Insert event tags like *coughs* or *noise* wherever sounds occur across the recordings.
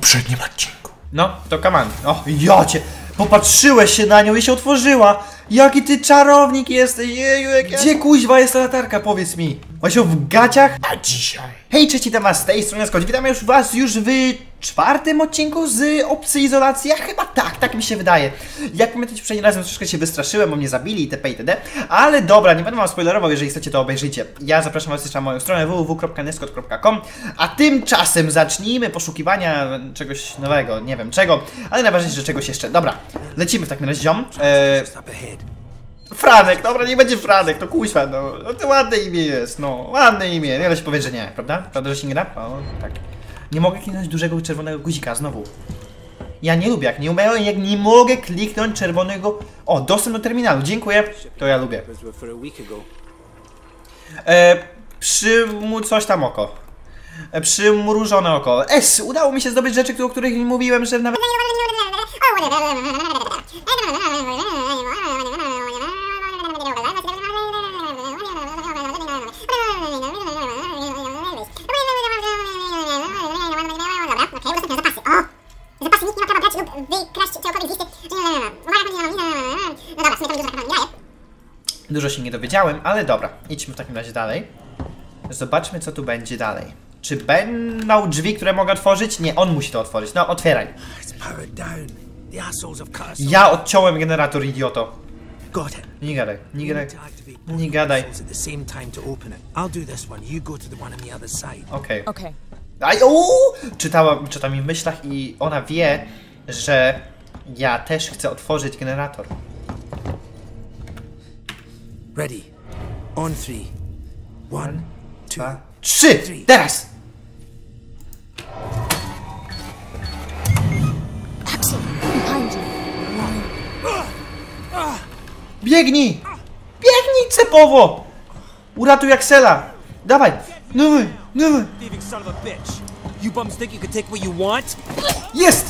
poprzednim odcinku. No, to kaman. O, ja cię. Popatrzyłeś się na nią i się otworzyła. Jaki ty czarownik jesteś, jeju, jak Gdzie kuźwa jest ta latarka, powiedz mi? Właśnie w gaciach? A dzisiaj Hej, cześć, witam was z tej strony Scott. Witam już was już w czwartym odcinku z Opcji Izolacji. Ja chyba tak, tak mi się wydaje. Jak pamiętacie, poprzednim razem troszeczkę się wystraszyłem, bo mnie zabili itp. itd. Ale dobra, nie będę wam spoilerował, jeżeli chcecie to obejrzyjcie. Ja zapraszam was jeszcze na moją stronę www.nescott.com A tymczasem zacznijmy poszukiwania czegoś nowego, nie wiem czego, ale najważniejsze, że czegoś jeszcze. Dobra, lecimy w takim razie, ziom. Eee, ahead. Franek, dobra, nie będzie Franek, to kuźwa, no. no to ładne imię jest, no. Ładne imię, nie da się powiedzieć, że nie, prawda? Prawda, że się nie da? O, tak. Nie mogę kliknąć dużego czerwonego guzika, znowu. Ja nie lubię, jak nie umiem, jak nie mogę kliknąć czerwonego... O, dostęp do terminalu, dziękuję. To ja lubię. E, przymu... coś tam oko. E, przymrużone oko. S, udało mi się zdobyć rzeczy, o których mówiłem, że nawet... *laughs* Dużo się nie dowiedziałem, ale dobra. Idźmy w takim razie dalej. Zobaczmy, co tu będzie dalej. Czy będą drzwi, które mogę otworzyć? Nie, on musi to otworzyć. No, otwieraj. Ja odciąłem generator, idioto. Nie gadaj, nie gadaj. Nie gadaj. Okej. Okay. Aj, uuu! Czytała, czyta mi w myślach i ona wie, że ja też chcę otworzyć generator. Ready. On three. One, two. Trzy! Teraz! Axel, behind you. Biegnij! Biegnij cepowo! Uratuj Axela! Dawaj! Dawaj! Dawaj! Thieving son of a bitch. You bums think you can take what you want? Jest!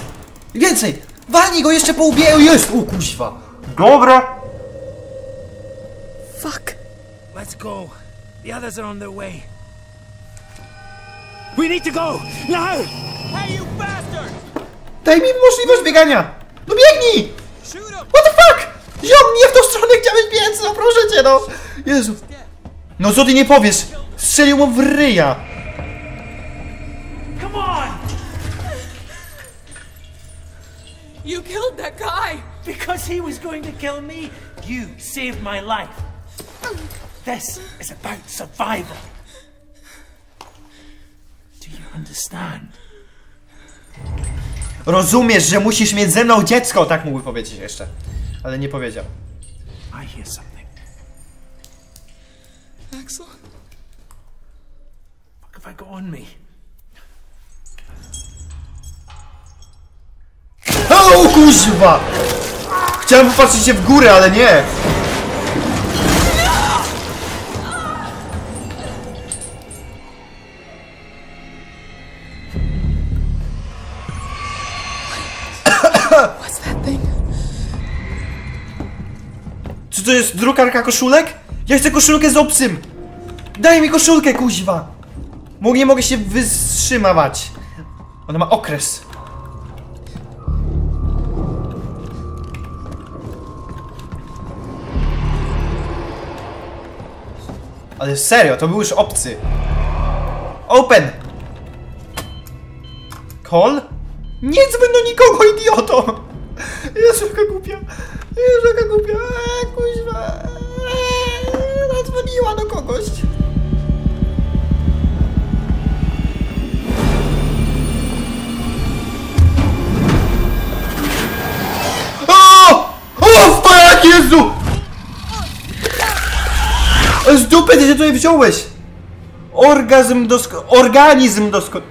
Więcej! Walnij go jeszcze po łbie! Jest! O kuźwa! Dobra! Fuck. Let's go. The others are on their way. We need to go! Now! Hey, you bastard! Daj mi możliwość biegania! No biegnij! What the fuck? Ziom, nie w tą stronę chciałeś biec, no proszę cię, no! Jezu! No co ty nie powiesz? Strzelił mu w ryja! Come on! You killed that guy. Because he was going to kill me, you saved my life. This is about survival. Do you understand? Rozumiesz, że musisz mieć ze mną dziecko! Tak mógłby powiedzieć jeszcze. Ale nie powiedział. I hear something. Axel. What have I got on me? O kuźwa! Chciałem popatrzeć się w górę, ale nie! Jest drukarka koszulek? Ja chcę koszulkę z obcym! Daj mi koszulkę, kuźwa! Mo- Nie mogę się wystrzymać. Ona ma okres. Ale serio, to był już obcy. Open! Call? Nie dzwoń do nikogo, idioto! Jezu, jaka głupia. Jezu, jaka głupia. Eee, kuźwa. Zadzwoniła do kogoś. O! O, fuck, Jezu! Z dupy ty się tutaj wziąłeś! Orgazm dosko... Organizm dosko...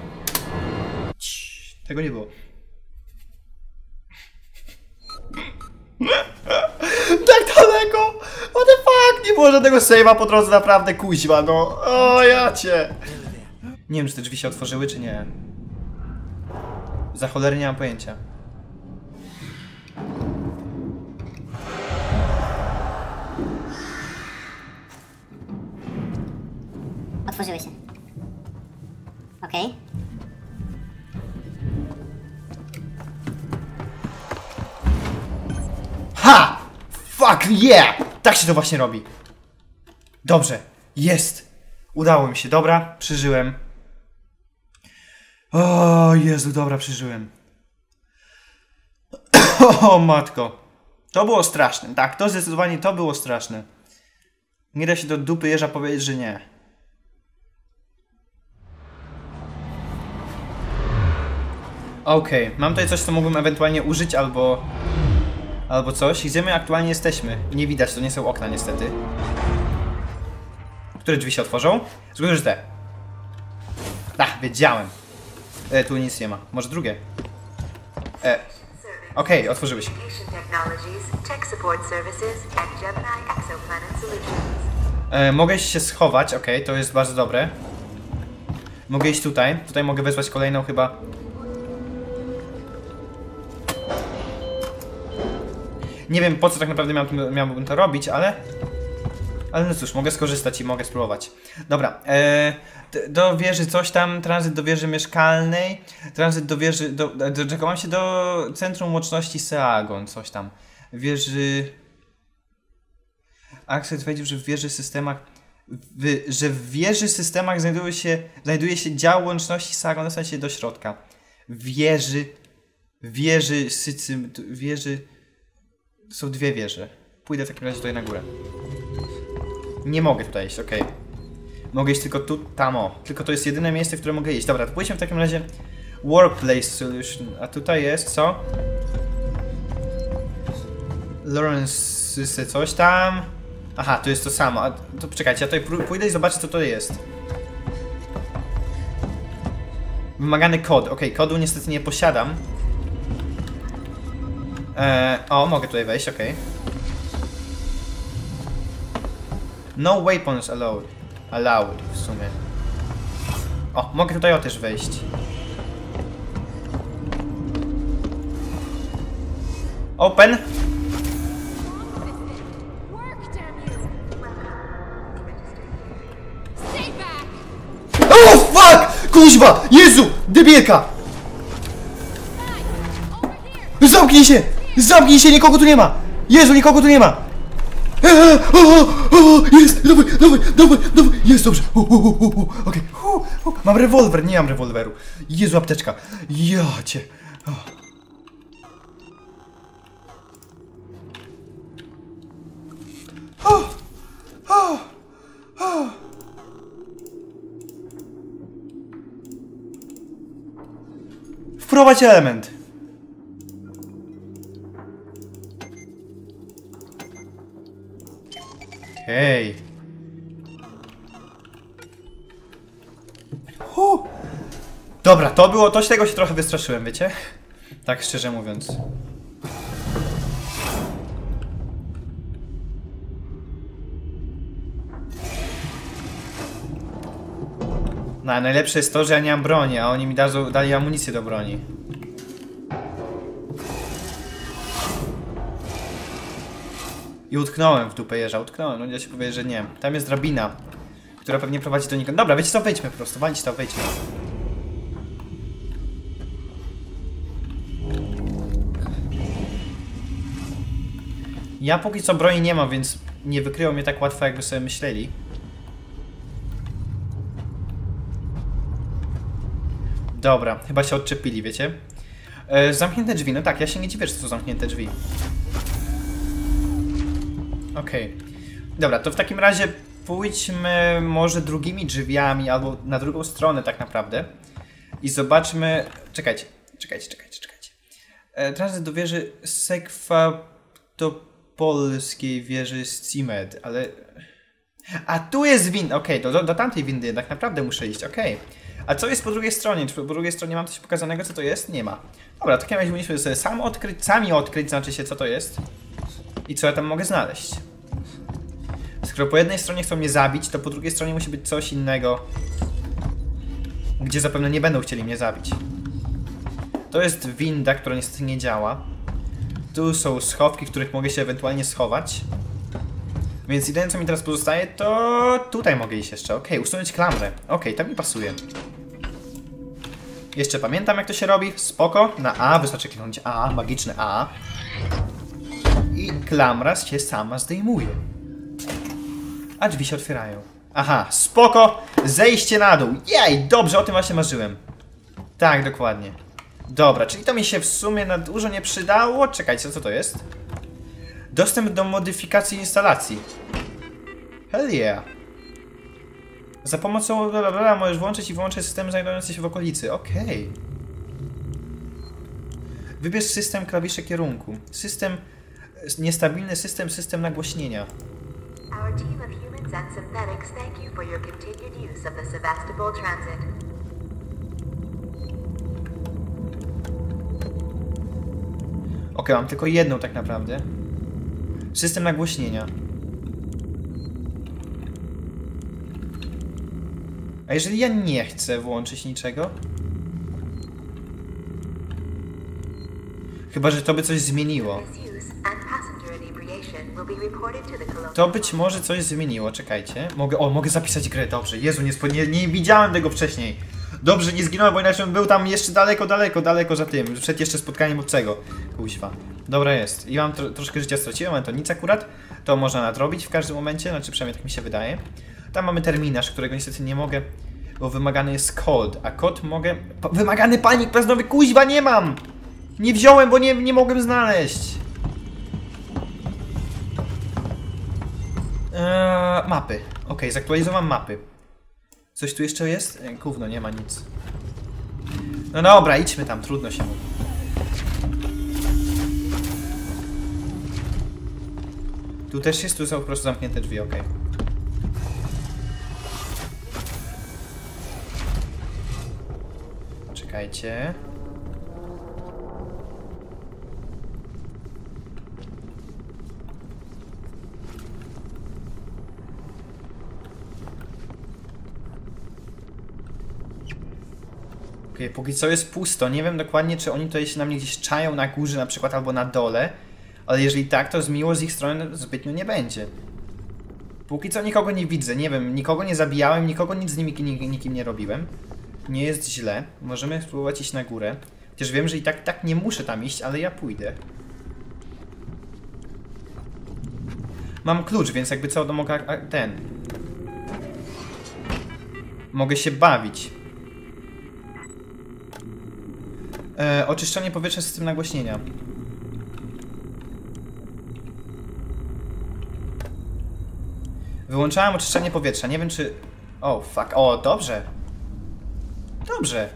Cii, Tego nie było. What the fuck? Nie było żadnego save'a po drodze, naprawdę kuźwa, no. O, ja cię. Nie wiem, czy te drzwi się otworzyły, czy nie. Za cholery nie mam pojęcia. Otworzyły się. Okej. Okay. Ha! Fuck yeah! Tak się to właśnie robi. Dobrze, jest. Udało mi się, dobra, przeżyłem. O Jezu, dobra, przeżyłem. *coughs* O matko. To było straszne, tak, to zdecydowanie to było straszne. Nie da się do dupy jeża powiedzieć, że nie. Okej, mam tutaj coś, co mógłbym ewentualnie użyć, albo... Albo coś. Gdzie my aktualnie jesteśmy? Nie widać, to nie są okna niestety. Które drzwi się otworzą? Zgodnie, że te. Ach, wiedziałem. E, tu nic nie ma. Może drugie? E, okej, otworzyły się. E, mogę się schować, okej, to jest bardzo dobre. Mogę iść tutaj. Tutaj mogę wezwać kolejną chyba. Nie wiem po co tak naprawdę miałbym, miałbym to robić, ale... Ale no cóż, mogę skorzystać i mogę spróbować. Dobra, e, do wieży coś tam, tranzyt do wieży mieszkalnej, tranzyt do wieży, do, do, czego mam się do centrum łączności Seagon, coś tam. Wieży... Axel twierdził, że w wieży systemach w, że w wieży systemach znajduje się, znajduje się dział łączności Sagon, w sensie do środka. Wieży, wieży, sycym, wieży, są dwie wieże. Pójdę w takim razie tutaj na górę. Nie mogę tutaj iść, okej. Mogę iść tylko tu, tam o. Tylko to jest jedyne miejsce, w które mogę iść. Dobra, to pójdźmy w takim razie Workplace Solution. A tutaj jest co? Lawrence coś tam. Aha, to jest to samo. A to poczekajcie, ja tutaj pójdę i zobaczę co to jest. Wymagany kod. Okej, kodu niestety nie posiadam. Eee, o, mogę tutaj wejść, okej. No weapons allowed. Allowed w sumie. O, mogę tutaj o też wejść. Open. Work, damn you! Stay back! O, fuck! Kuźwa! Jezu! Here! Zamknij się! Zamknij się, nikogo tu nie ma! Jezu, nikogo tu nie ma! Eee, o, o, jest! Dawaj, dawaj, dawaj, dawaj! Jest, dobrze! Okej. U. Mam rewolwer, nie mam rewolweru. Jezu, apteczka. Ja cię. Wprowadź element. Hej. Hu. Dobra, to było, to z tego się trochę wystraszyłem, wiecie? Tak szczerze mówiąc. No, najlepsze jest to, że ja nie mam broni, a oni mi dadzą, dali amunicję do broni. I utknąłem w dupę jeża, utknąłem, no ja się powie, że nie. Tam jest drabina, która pewnie prowadzi do nikąd. Dobra, wiecie co, wejdźmy po prostu, walić to, wejdźmy. Ja póki co broni nie mam, więc nie wykryją mnie tak łatwo, jakby sobie myśleli. Dobra, chyba się odczepili, wiecie? E, zamknięte drzwi, no tak, ja się nie dziwię, że to są zamknięte drzwi. Okej. Dobra, to w takim razie pójdźmy może drugimi drzwiami, albo na drugą stronę tak naprawdę. I zobaczmy... Czekajcie, czekajcie, czekajcie, czekajcie. E, tranzyt do wieży Sekwatopolskiej wieży Cimed, ale... A tu jest winda, okej, to do, do tamtej windy tak naprawdę muszę iść, okej. A co jest po drugiej stronie? Czy po drugiej stronie mam coś pokazanego, co to jest? Nie ma. Dobra, to takim razie powinniśmy sobie sam odkryć, sami odkryć, znaczy się, co to jest. I co ja tam mogę znaleźć. Skoro po jednej stronie chcą mnie zabić, to po drugiej stronie musi być coś innego, gdzie zapewne nie będą chcieli mnie zabić. To jest winda, która niestety nie działa. Tu są schowki, w których mogę się ewentualnie schować. Więc jedyne co mi teraz pozostaje, to tutaj mogę iść jeszcze. Okej, usunąć klamrę. Okej, to mi pasuje. Jeszcze pamiętam jak to się robi. Spoko. Na A wystarczy kliknąć A, magiczne A. i klamra się sama zdejmuje. A drzwi się otwierają. Aha, spoko! Zejście na dół. Jej, dobrze, o tym właśnie marzyłem. Tak, dokładnie. Dobra, czyli to mi się w sumie na dużo nie przydało. Czekajcie, co to jest? Dostęp do modyfikacji instalacji. Hell yeah. Za pomocą bla, bla, bla, możesz włączyć i wyłączyć systemy znajdujące się w okolicy. Okej. Wybierz system klawisze kierunku. System... Niestabilny system, system nagłośnienia. Our team of and synthetics thank you for your continued use of the Sevastopol Transit. Okej, mam tylko jedną tak naprawdę. System nagłośnienia. A jeżeli ja nie chcę włączyć niczego? Chyba, że to by coś zmieniło. To być może coś zmieniło, czekajcie. Mogę, o, mogę zapisać grę, dobrze. Jezu, nie, nie, nie widziałem tego wcześniej. Dobrze, nie zginąłem, bo inaczej był tam jeszcze daleko, daleko, daleko za tym. Przed jeszcze spotkaniem obcego. Kuźwa. Dobra jest. I mam tro troszkę życia straciłem, ale to nic akurat. To można nadrobić w każdym momencie, znaczy przynajmniej tak mi się wydaje. Tam mamy terminarz, którego niestety nie mogę, bo wymagany jest kod, a kod mogę... Pa wymagany panik plazmowy, kuźwa, nie mam! Nie wziąłem, bo nie, nie mogłem znaleźć. Eee, mapy. Okej, zaktualizowałem mapy. Coś tu jeszcze jest? E, Gówno, nie ma nic. No dobra, idźmy tam, trudno się mówi. Tu też jest, tu są po prostu zamknięte drzwi, okej. Czekajcie. Póki co jest pusto. Nie wiem dokładnie, czy oni tutaj się na mnie gdzieś czają na górze na przykład albo na dole. Ale jeżeli tak, to miło z ich strony zbytnio nie będzie. Póki co nikogo nie widzę, nie wiem, nikogo nie zabijałem, nikogo nic z nimi ni- nikim nie robiłem. Nie jest źle. Możemy spróbować iść na górę. Chociaż wiem, że i tak, tak nie muszę tam iść, ale ja pójdę. Mam klucz, więc jakby co, to mogę ten. Mogę się bawić. E, oczyszczanie powietrza, system nagłośnienia. Wyłączałem oczyszczanie powietrza. Nie wiem czy... O, fuck. O, dobrze. Dobrze.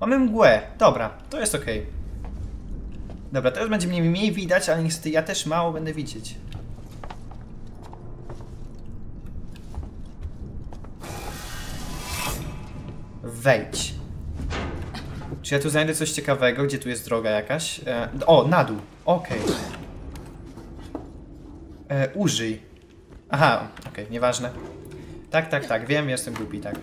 Mamy mgłę. Dobra, to jest okej. Dobra, teraz będzie mnie mniej widać, ale niestety ja też mało będę widzieć. Wejdź. Czy ja tu znajdę coś ciekawego? Gdzie tu jest droga jakaś? E, o, na dół. Okej. E, użyj. Aha, okej, nieważne. Tak, tak, tak, wiem, jestem głupi, tak.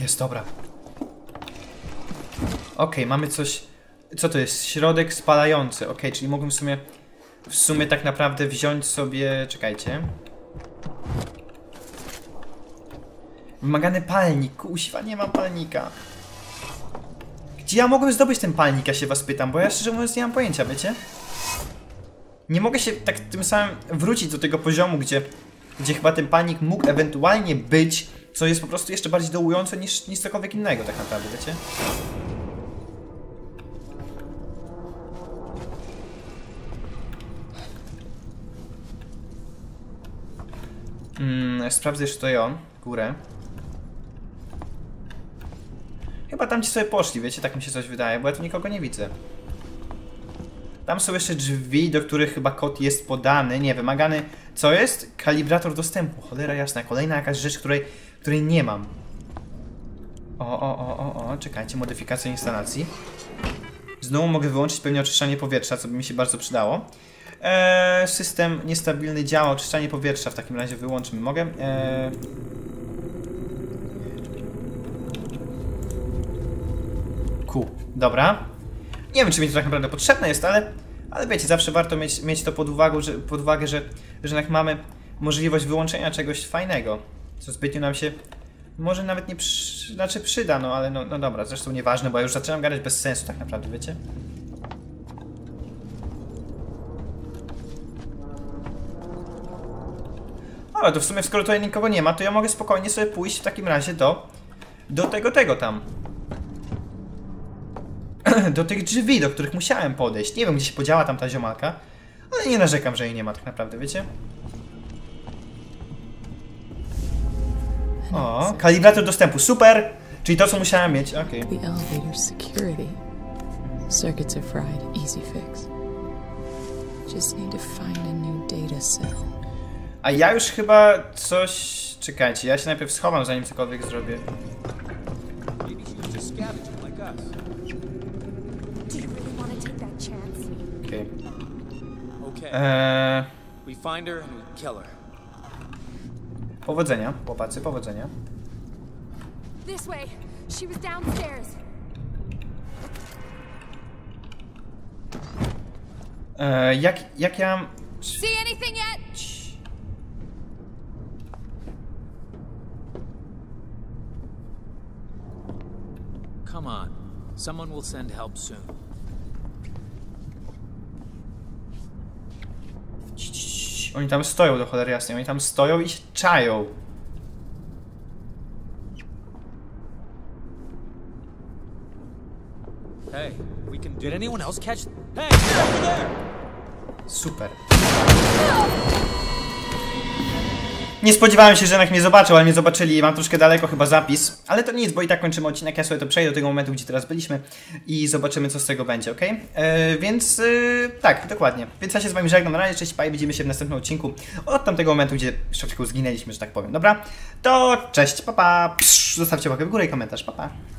Jest, dobra. Okej, mamy coś... Co to jest? Środek spalający. Okej, czyli mogłem w sumie... W sumie tak naprawdę wziąć sobie... Czekajcie. Wymagany palnik. Kuźwa, nie mam palnika. Gdzie ja mogłem zdobyć ten palnik, ja się was pytam, bo ja szczerze mówiąc nie mam pojęcia, wiecie? Nie mogę się tak tym samym wrócić do tego poziomu, gdzie, gdzie chyba ten palnik mógł ewentualnie być, co jest po prostu jeszcze bardziej dołujące niż, niż cokolwiek innego tak naprawdę, wiecie? Mm, sprawdzę jeszcze on, górę. Chyba tam ci sobie poszli, wiecie, tak mi się coś wydaje, bo ja tu nikogo nie widzę. Tam są jeszcze drzwi, do których chyba kod jest podany, nie, wymagany... Co jest? Kalibrator dostępu, cholera jasna, kolejna jakaś rzecz, której, której nie mam. O, o, o, o, o, czekajcie, modyfikacja instalacji. Znowu mogę wyłączyć pewnie oczyszczanie powietrza, co by mi się bardzo przydało. Eee, system niestabilny działa, oczyszczanie powietrza w takim razie wyłączmy. Mogę? Eee... Q. Dobra. Nie wiem, czy mi to tak naprawdę potrzebne jest, ale, ale wiecie, zawsze warto mieć, mieć to pod uwagą, że, pod uwagę, że, że jednak mamy możliwość wyłączenia czegoś fajnego, co zbytnio nam się Może nawet nie przy... znaczy przyda, no ale no, no dobra, zresztą nieważne, bo ja już zaczynam gadać bez sensu tak naprawdę, wiecie? Ale to w sumie skoro tutaj nikogo nie ma, to ja mogę spokojnie sobie pójść w takim razie do... do tego, tego tam. *clears throat* do tych drzwi, do których musiałem podejść. Nie wiem, gdzie się podziała tam ta ziomalka, ale nie narzekam, że jej nie ma tak naprawdę, wiecie? O, kalibrator dostępu, super! Czyli to, co musiałem mieć, okej. Security. Circuits are fried. Easy fix. Just need to find a new data cell. A ja już chyba coś... Czekajcie, ja się najpierw schowam, zanim cokolwiek zrobię. Okej. Okay. Eee, powodzenia, chłopacy, powodzenia. This way. She was downstairs. Eee, jak, jak ja... See anything yet? Come on. Someone will send help soon. Oni tam stoją do cholery jasnej, oni tam stoją i się czają. Hey, we can do Did anyone else catch? Hey, over there! Super. Nie spodziewałem się, że jednak mnie zobaczył, ale mnie zobaczyli. Mam troszkę daleko chyba zapis. Ale to nic, bo i tak kończymy odcinek. Ja sobie to przejdę do tego momentu, gdzie teraz byliśmy i zobaczymy, co z tego będzie, ok? E, więc e, tak, dokładnie. Więc ja się z wami żegnam. Na razie, cześć, pa i widzimy się w następnym odcinku od tamtego momentu, gdzie szybko zginęliśmy, że tak powiem. Dobra? To cześć, papa. Pa. Psz, zostawcie łapkę w górę i komentarz, papa. Pa.